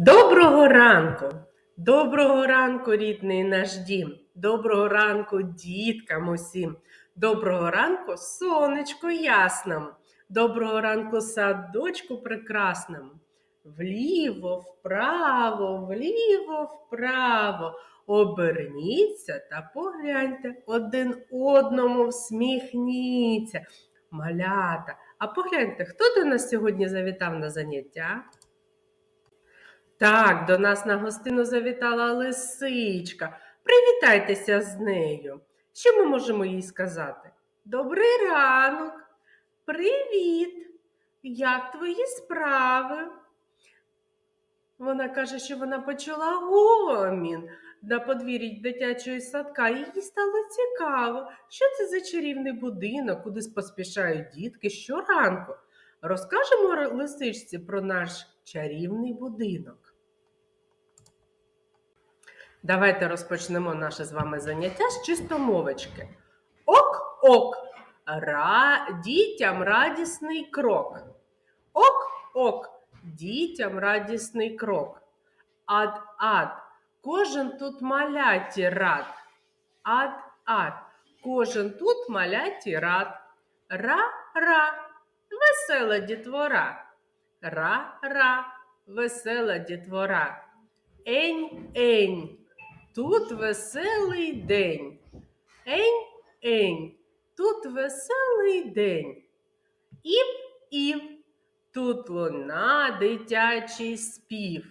Доброго ранку! Доброго ранку, рідний наш дім! Доброго ранку, діткам усім! Доброго ранку, сонечку ясному! Доброго ранку, садочку прекрасному! Вліво, вправо, вліво, вправо. Оберніться та погляньте один одному всміхніться. Малята, а погляньте, хто до нас сьогодні завітав на заняття? Так, до нас на гостину завітала лисичка. Привітайтеся з нею. Що ми можемо їй сказати? Добрий ранок, привіт! Як твої справи? Вона каже, що вона почула гомін на подвір'ї дитячої садка. Їй стало цікаво, що це за чарівний будинок, куди поспішають дітки щоранку. Розкажемо лисичці про наш чарівний будинок. Давайте розпочнемо наше з вами заняття з чистомовочки. Ок-ок, Ра... дітям радісний крок. Ок-ок, дітям радісний крок. Ад-ад, кожен тут маляті рад. Ад-ад, кожен тут маляті рад. Ра-ра, весела дітвора. Ра-ра, весела дітвора. Ень-ень, тут веселий день. Ень-ень, тут веселий день. Ів-ів, тут луна дитячий спів.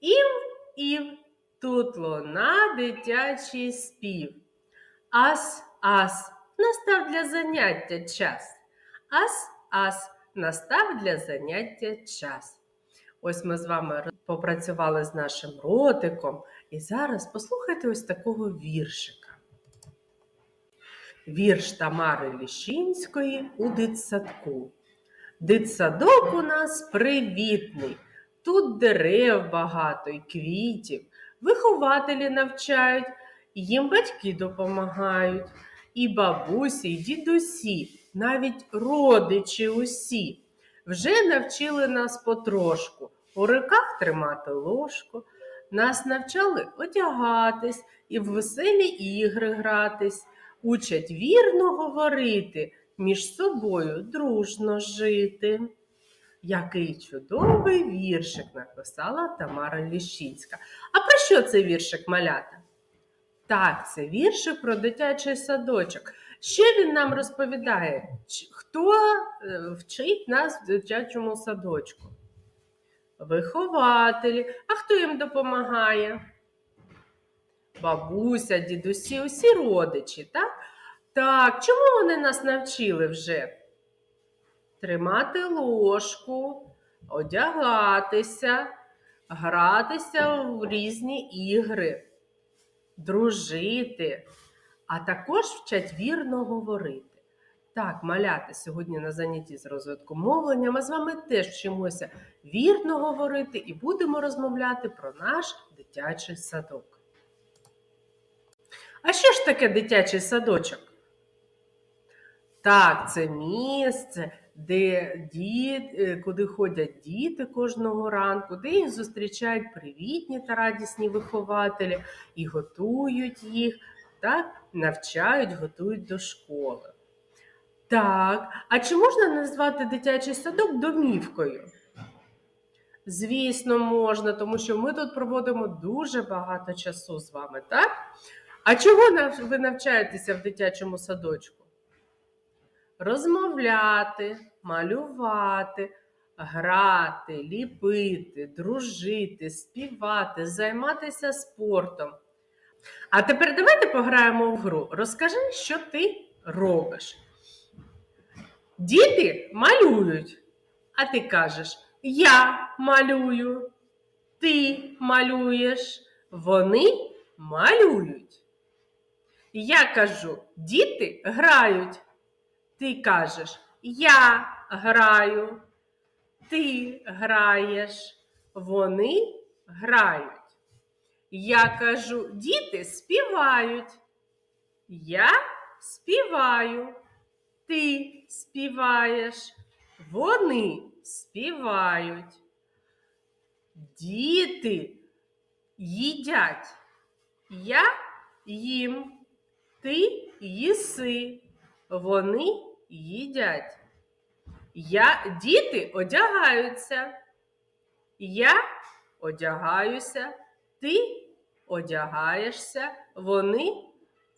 Ів-ів, тут луна дитячий спів. Ас-ас, настав для заняття час. Ас-ас, настав для заняття час. Ось ми з вами попрацювали з нашим ротиком. І зараз послухайте ось такого віршика. Вірш Тамари Ліщинської у дитсадку. Дитсадок у нас привітний. Тут дерев багато і квітів. Вихователі навчають, їм батьки допомагають. І бабусі, і дідусі, навіть родичі усі. Вже навчили нас потрошку у руках тримати ложку. Нас навчали одягатись і в веселі ігри гратись, учать вірно говорити, між собою дружно жити. Який чудовий віршик написала Тамара Ліщинська. А про що цей віршик малята? Так, це віршик про дитячий садочок. Що він нам розповідає? Хто е, вчить нас в дитячому садочку? Вихователі. А хто їм допомагає? Бабуся, дідусі, усі родичі, так? Так, чому вони нас навчили вже? Тримати ложку, одягатися, гратися в різні ігри, дружити, а також вчать вірно говорити. Так, маляти сьогодні на занятті з розвитку мовлення ми з вами теж вчимося вірно говорити і будемо розмовляти про наш дитячий садок. А що ж таке дитячий садочок? Так, це місце, де діт, е, куди ходять діти кожного ранку, де їх зустрічають привітні та радісні вихователі і готують їх, так, навчають, готують до школи. Так, а чи можна назвати дитячий садок домівкою? Звісно, можна, тому що ми тут проводимо дуже багато часу з вами, так? А чого ви навчаєтеся в дитячому садочку? Розмовляти, малювати, грати, ліпити, дружити, співати, займатися спортом. А тепер давайте пограємо в гру. Розкажи, що ти робиш. Діти малюють, а ти кажеш Я малюю, ти малюєш, вони малюють. Я кажу, діти грають. Ти кажеш Я граю, ти граєш, вони грають. Я кажу, діти співають. Я співаю. Ти співаєш, вони співають. Діти їдять. Я їм. Ти їси. Вони їдять. Я, діти одягаються. Я одягаюся. Ти одягаєшся. Вони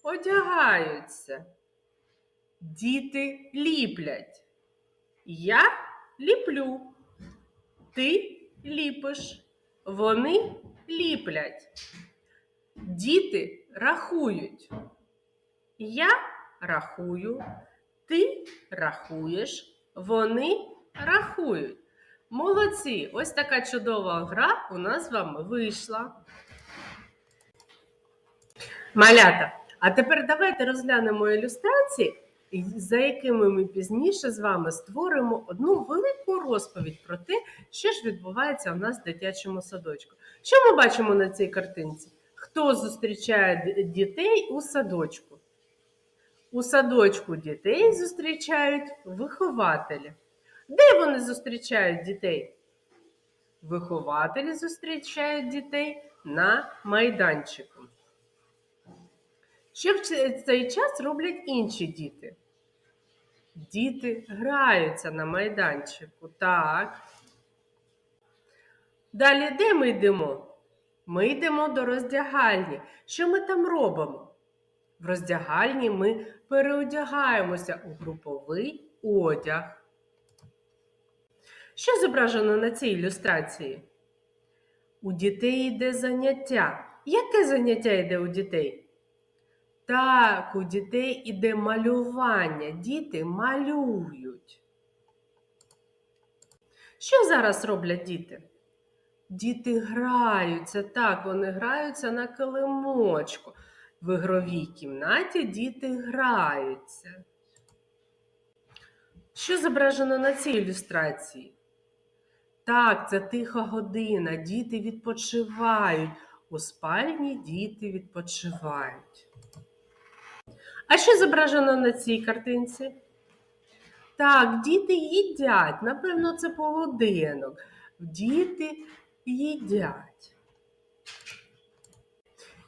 одягаються. Діти ліплять. Я ліплю. Ти ліпиш. Вони ліплять. Діти рахують. Я рахую, ти рахуєш, вони рахують. Молодці! Ось така чудова гра у нас з вами вийшла. Малята, а тепер давайте розглянемо ілюстрації, за якими ми пізніше з вами створимо одну велику розповідь про те, що ж відбувається у нас в дитячому садочку. Що ми бачимо на цій картинці? Хто зустрічає дітей у садочку? У садочку дітей зустрічають вихователі. Де вони зустрічають дітей? Вихователі зустрічають дітей на майданчику. Що в цей час роблять інші діти? Діти граються на майданчику. Так. Далі де ми йдемо? Ми йдемо до роздягальні. Що ми там робимо? В роздягальні ми переодягаємося у груповий одяг. Що зображено на цій ілюстрації? У дітей йде заняття. Яке заняття йде у дітей? Так, у дітей іде малювання. Діти малюють. Що зараз роблять діти? Діти граються, так, вони граються на килимочку. В ігровій кімнаті діти граються. Що зображено на цій ілюстрації? Так, це тиха година. Діти відпочивають. У спальні діти відпочивають. А що зображено на цій картинці? Так, діти їдять. Напевно, це полуденок. Діти їдять.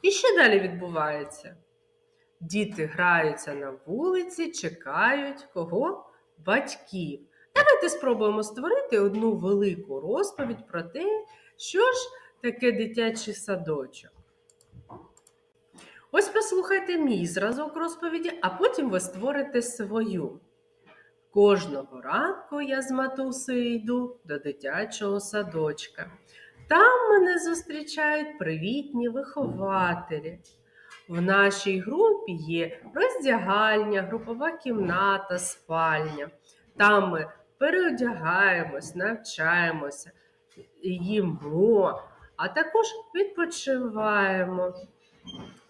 І що далі відбувається? Діти граються на вулиці, чекають кого? Батьків. Давайте спробуємо створити одну велику розповідь про те, що ж таке дитячий садочок. Ось послухайте мій зразок розповіді, а потім ви створите свою. Кожного ранку я з матусею йду до дитячого садочка. Там мене зустрічають привітні вихователі. В нашій групі є роздягальня, групова кімната, спальня. Там ми переодягаємось, навчаємося, їмо, а також відпочиваємо.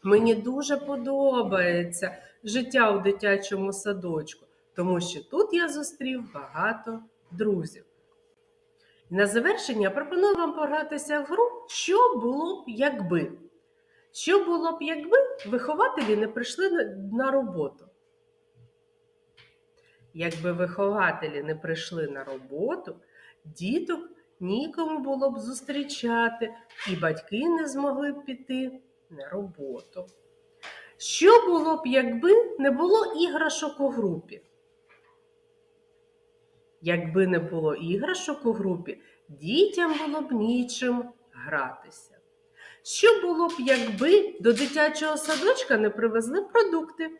Мені дуже подобається життя у дитячому садочку, тому що тут я зустрів багато друзів. На завершення пропоную вам погратися в гру, що було б, якби. Що було б, якби вихователі не прийшли на- роботу? Якби вихователі не прийшли на роботу, діток нікому було б зустрічати, і батьки не змогли б піти на роботу. Що було б, якби не було іграшок у групі? Якби не було іграшок у групі, дітям було б нічим гратися. Що було б, якби до дитячого садочка не привезли продукти?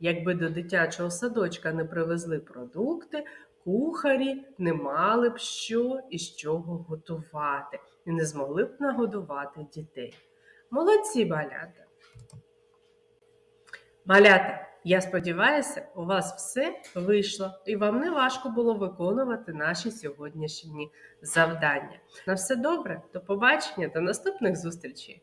Якби до дитячого садочка не привезли продукти, кухарі не мали б що і з чого готувати і не змогли б нагодувати дітей. Молодці малята! Малята, я сподіваюся, у вас все вийшло і вам не важко було виконувати наші сьогоднішні завдання. На все добре, до побачення, до наступних зустрічей!